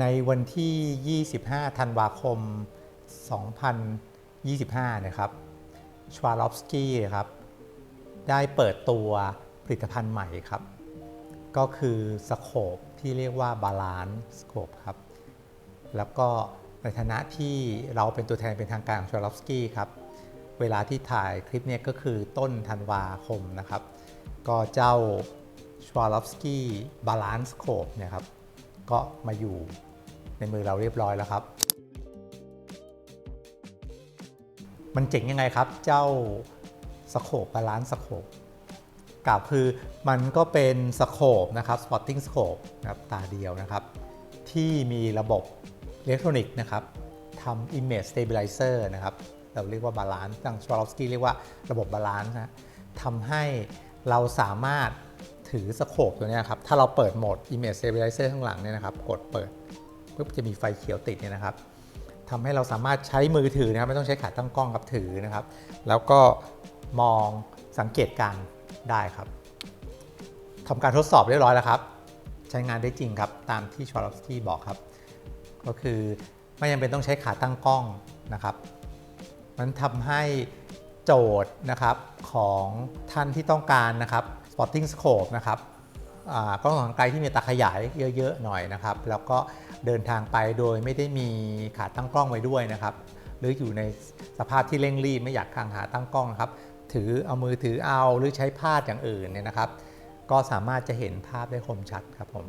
ในวันที่ 25 ธันวาคม 2025 นะครับ ชวาลอฟสกี้ครับ ได้เปิดตัวผลิตภัณฑ์ใหม่ครับ ก็คือสโคปที่เรียกว่าบาลานซ์สโคปครับ แล้วก็ในฐานะที่เราเป็นตัวแทนเป็นทางการของชวาลอฟสกี้ครับ เวลาที่ถ่ายคลิปเนี้ก็คือต้นธันวาคมนะครับ ก็เจ้า s w a r o w s k i Balance Scope เนี่ยครับก็มาอยู่ ในมือเราเรียบร้อยแล้วครับ มันเจ๋งยังไงครับเจ้าสโคปบาลานซ์สโคปกล่าวคือมันก็เป็นสโคปนะครับ spotting scope นะครับตาเดียวนะครับ ที่มีระบบอิเล็กทรอนิกส์นะครับทำ image stabilizer นะครับ เราเรียกว่าบาลานซ์ทาง Swarovski เรียกว่าระบบบาลานซ์นะทำให้เราสามารถถือสโคปตัวเนี้ยครับ ถ้าเราเปิดโหมด image stabilizer ข้างหลังเนี่ยนะครับ กดเปิด ปุ๊บจะมีไฟเขียวติดเนี่ยนะครับทำให้เราสามารถใช้มือถือนะครับไม่ต้องใช้ขาตั้งกล้องครับถือนะครับ แล้วก็มองสังเกตการได้ครับทำการทดสอบเรียบร้อยแล้วครับ ใช้งานได้จริงครับตามที่ชวาลอฟสกี้บอกครับ ก็คือไม่จำเป็นต้องใช้ขาตั้งกล้องนะครับ มันทำให้โจทย์นะครับของท่านที่ต้องการนะครับ spotting scope นะครับ กล้องส่องทางไกลที่มีตาขยายเยอะ ๆ หน่อยนะครับ แล้วก็เดินทางไปโดยไม่ได้มีขาตั้งกล้องไว้ด้วยนะครับ หรืออยู่ในสภาพที่เร่งรีบไม่อยากทางหาตั้งกล้องนะครับ ถือเอามือถือเอาหรือใช้พาดอย่างอื่นเนี่ยนะครับ ก็สามารถจะเห็นภาพได้คมชัดครับผม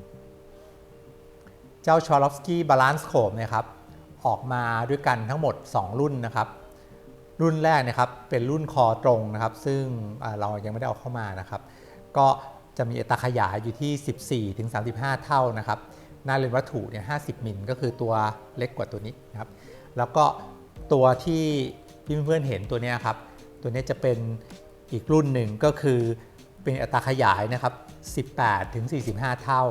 เจ้าช w ลอฟสกี้บาลานซ์โ e เนี่ยครับ ออกมาด้วยกันทั้งหมด 2 รุ่นนะครับรุ่นแรกนะครับเป็นรุ่นคอตรงนะครับ ซึ่งเรายังไม่ได้เอาเข้ามานะครับ ก็ จะมีอัตราขยายอยู่ที่ 14ถึง35 เท่านะครับหน้าเลนวัตถุเนี่ย50 มิลก็คือตัวเล็กกว่าตัวนี้นะครับ แล้วก็ตัวที่พี่เพื่อนๆเห็นตัวนี้ครับ ตัวนี้จะเป็นอีกรุ่นหนึ่งก็คือเป็นอัตราขยายนะครับ 18 ถึง 45 เท่า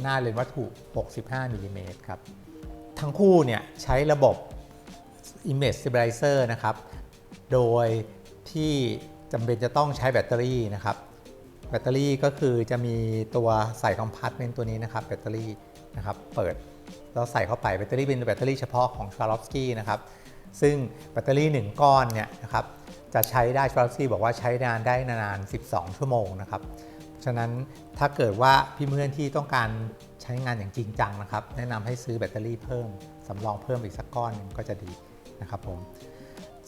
หน้าเลนวัตถุ 65 มิลลิเมตรครับ ทั้งคู่เนี่ยใช้ระบบ Image Stabilizer นะครับ โดยที่จำเป็นจะต้องใช้แบตเตอรี่นะครับ แบตเตอรี่ก็คือจะมีตัวใส่คอมพาร์ตเมนต์ตัวนี้นะครับแบตเตอรี่นะครับเปิดแล้วใส่เข้าไปแบตเตอรี่เป็นแบตเตอรี่เฉพาะของ s w a r o w s k i นะครับซึ่งแบตเตอรี่ 1 ก้อนเนี่ยนะครับจะใช้ได้ s w a r o w s k i บอกว่าใช้นานได้นาน 12 ชั่วโมงนะครับฉะนั้นถ้าเกิดว่าพี่เพื่อนที่ต้องการใช้งานอย่างจริงจังนะครับแนะนำให้ซื้อแบตเตอรี่เพิ่มสำรองเพิ่มอีกสักก้อนนึงก็จะดีนะครับผม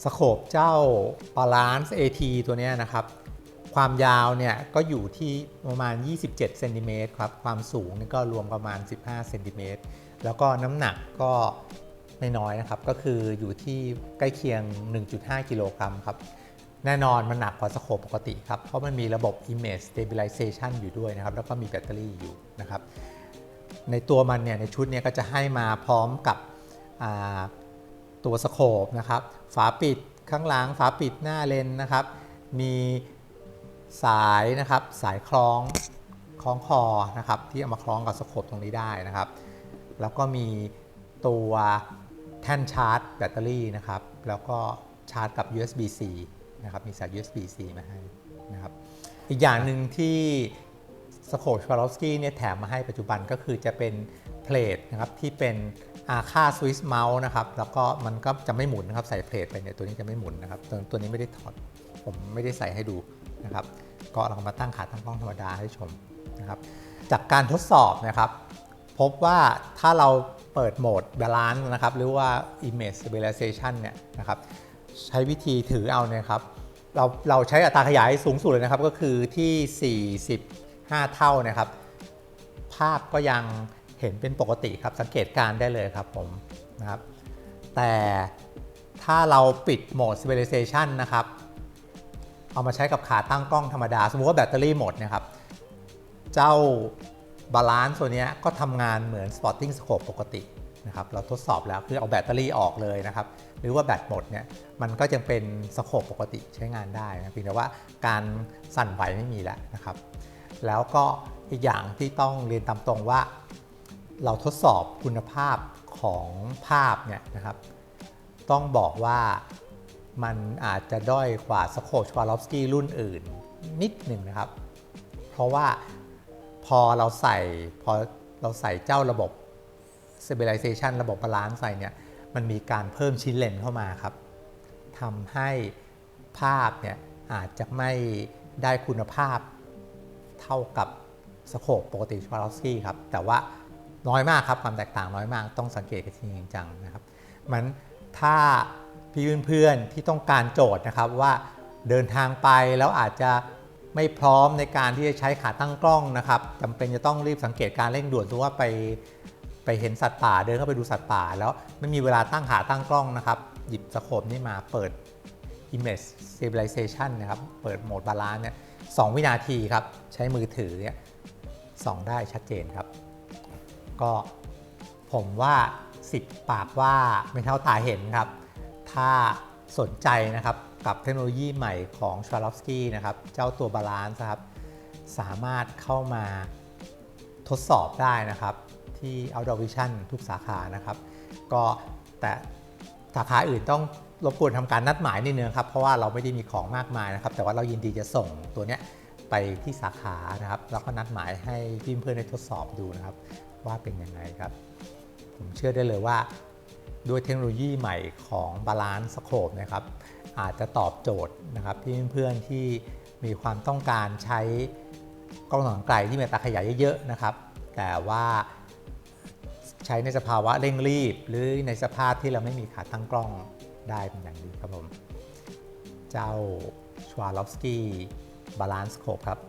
สโคปเจ้า Balance AT ตัวนี้นะครับ ความยาวเนี่ยก็อยู่ที่ประมาณ 27เซนติเมตรครับ ความสูงนี่ก็รวมประมาณ 15เซนติเมตร แล้วก็น้ำหนักก็ไม่น้อยนะครับ ก็คืออยู่ที่ใกล้เคียง 1.5 กิโลกรัมครับ แน่นอนมันหนักกว่าสโคปปกติครับ เพราะมันมีระบบ Image Stabilization อยู่ด้วยนะครับ แล้วก็มีแบตเตอรี่อยู่นะครับ ในตัวมันเนี่ยในชุดเนี้ก็จะให้มาพร้อมกับตัวสโคปนะครับ ฝาปิดข้างหลังฝาปิดหน้าเลนนะครับ มี สายนะครับสายคล้องคล้องคอนะครับที่เอามาคล้องกับสโคปตรงนี้ได้นะครับ แล้วก็มีตัวแท่นชาร์จแบตเตอรี่นะครับ แล้วก็ชาร์จกับ USB-C นะครับมีสาย USB-C มาให้นะครับอีกอย่างหนึ่งที่สโคปชวาลอฟสกี้เนี่ยแถมมาให้ปัจจุบันก็คือจะเป็นเพลทนะครับที่เป็นอาค่าสวิสเมาส์นะครับแล้วก็มันก็จะไม่หมุนนะครับใส่เพลทไปเนี่ยตัวนี้จะไม่หมุนนะครับตัวนี้ไม่ได้ถอดผมไม่ได้ใส่ให้ดู นะครับก็เรามาตั้งขาตั้งกล้องธรรมดาให้ชมนะครับจากการทดสอบนะครับ พบว่าถ้าเราเปิดโหมด Balance นะครับหรือว่า Image Stabilization เนี่ยนะครับใช้วิธีถือเอาเนี่ยครับเราเราใช้อัตราขยายสูงสุดเลยนะครับก็คือที่ 45 เท่านะครับ ภาพก็ยังเห็นเป็นปกติครับสังเกตการได้เลยครับผมนะครับแต่ถ้าเราปิดโหมด Stabilization นะครับ เอามาใช้กับขาตั้งกล้องธรรมดา สมมติว่าแบตเตอรี่หมดนะครับ เจ้าบาลานซ์ตัวนี้ก็ทำงานเหมือน Spotting Scope ปกตินะครับเราทดสอบแล้วคือเอาแบตเตอรี่ออกเลยนะครับ หรือว่าแบตหมดเนี่ยมันก็ยังเป็นสโคปปกติใช้งานได้นะเพียงแต่ว่าการสั่นไหวไม่มีแล้วนะครับ แล้วก็อีกอย่างที่ต้องเรียนตามตรงว่า เราทดสอบคุณภาพของภาพเนี่ยนะครับ ต้องบอกว่า มันอาจจะด้อยกว่าสโคปชวาลอฟสกี้รุ่นอื่นนิดหนึ่งนะครับ เพราะว่าพอเราใส่พอเราใส่เจ้าระบบ stabilization ระบบบาลานซ์ใส่เนี่ยมันมีการเพิ่มชิ้นเลนเข้ามาครับทำให้ภาพเนี่ยอาจจะไม่ได้คุณภาพเท่ากับสโคปปกติชวาลอฟสกี้ครับ แต่ว่าน้อยมากครับ ความแตกต่างน้อยมากต้องสังเกตกันจริงจังนะครับมันถ้า พี่เพื่อนๆที่ต้องการโจทย์นะครับว่าเดินทางไปแล้วอาจจะไม่พร้อมในการที่จะใช้ขาตั้งกล้องนะครับจำเป็นจะต้องรีบสังเกตการเร่งด่วนติว่าไปไปเห็นสัตว์ป่าเดินเข้าไปดูสัตว์ป่า แล้วไม่มีเวลาตั้งขาตั้งกล้องนะครับ หยิบสโคปนี่มาเปิด image stabilization นะครับ เปิดโหมดบาลานซ์เนี่ยสองวินาทีครับ ใช้มือถือเนี่ยส่องได้ชัดเจนครับ ก็ผมว่า 10 ปากว่าไม่เท่าตาเห็นครับ ถ้าสนใจนะครับกับเทคโนโลยีใหม่ของช w า r อฟสกี้นะครับเจ้าตัวบาลานซ์ครับสามารถเข้ามาทดสอบได้นะครับที่ Outdoor Vision ทุกสาขานะครับ ก็แต่สาขาอื่นต้องรบกวนทำการนัดหมายนิดนึงครับ เพราะว่าเราไม่ได้มีของมากมายนะครับ แต่ว่าเรายินดีจะส่งตัวเนี้ยไปที่สาขานะครับ แล้วก็นัดหมายให้พี่เพื่อนได้ทดสอบดูนะครับ ว่าเป็นยังไงครับ ผมเชื่อได้เลยว่า ด้วยเทคโนโลยีใหม่ของบาลานซ์สโคปนะครับอาจจะตอบโจทย์นะครับที่เพื่อนๆที่มีความต้องการใช้กล้องส่องไกลที่มีตาขยายเยอะๆนะครับ แต่ว่าใช้ในสภาวะเร่งรีบ หรือในสภาพที่เราไม่มีขาตั้งกล้องได้เป็นอย่างดีครับผม เจ้าชวาลอฟสกี้บาลานซ์โคปครับ